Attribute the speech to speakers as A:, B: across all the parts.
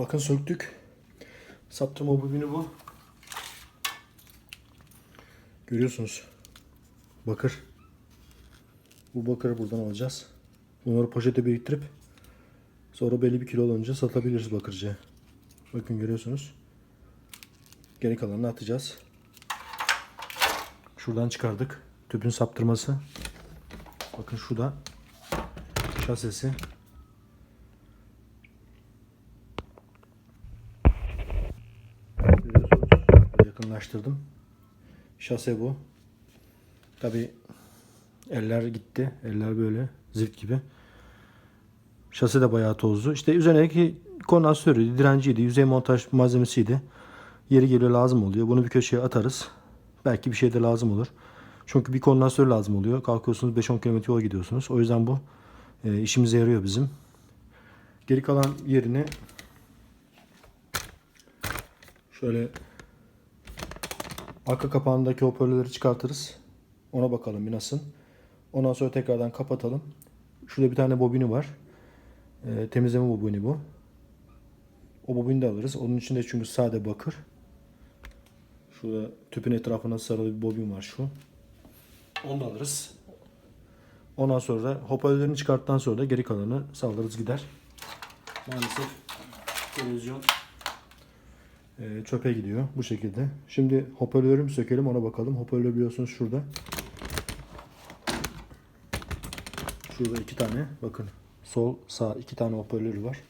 A: Bakın söktük. Saptırma bobini bu. Görüyorsunuz. Bakır. Bu bakırı buradan alacağız. Bunları poşete biriktirip sonra belli bir kilo olunca satabiliriz bakırcıya. Bakın görüyorsunuz. Geri kalanını atacağız. Şuradan çıkardık. Tüpün saptırması. Bakın şu da şasesi. Görüyorsunuz. Yakınlaştırdım. Şase bu. Tabi eller gitti. Eller böyle zift gibi. Şase de bayağı tozlu. İşte üzerindeki kondansörü, direnciydi, yüzey montaj malzemesiydi. Yeri geliyor lazım oluyor. Bunu bir köşeye atarız. Belki bir şey de lazım olur. Çünkü bir kondansör lazım oluyor. Kalkıyorsunuz 5-10 km yol gidiyorsunuz. O yüzden bu e, işimize yarıyor bizim. Geri kalan yerini şöyle arka kapağındaki hoparlörleri çıkartırız. Ona bakalım bir nasıl. Ondan sonra tekrardan kapatalım. Şurada bir tane bobini var. E, temizleme bobini bu. O bobini de alırız. Onun içinde çünkü sade bakır. Şurada tüpün etrafına sarılı bir bobin var şu. Onu da alırız. Ondan sonra da hoparlörlerini çıkarttıktan sonra da geri kalanı saldırırız gider. Maalesef televizyon çöpe gidiyor bu şekilde. Şimdi hoparlörü mü sökelim ona bakalım. Hoparlör biliyorsunuz şurada. Şurada iki tane bakın sol sağ iki tane hoparlörü var.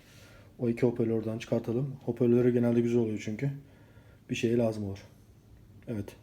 A: O iki hoparlörden çıkartalım. Hoparlörü genelde güzel oluyor çünkü. Bir şeye lazım olur. Evet.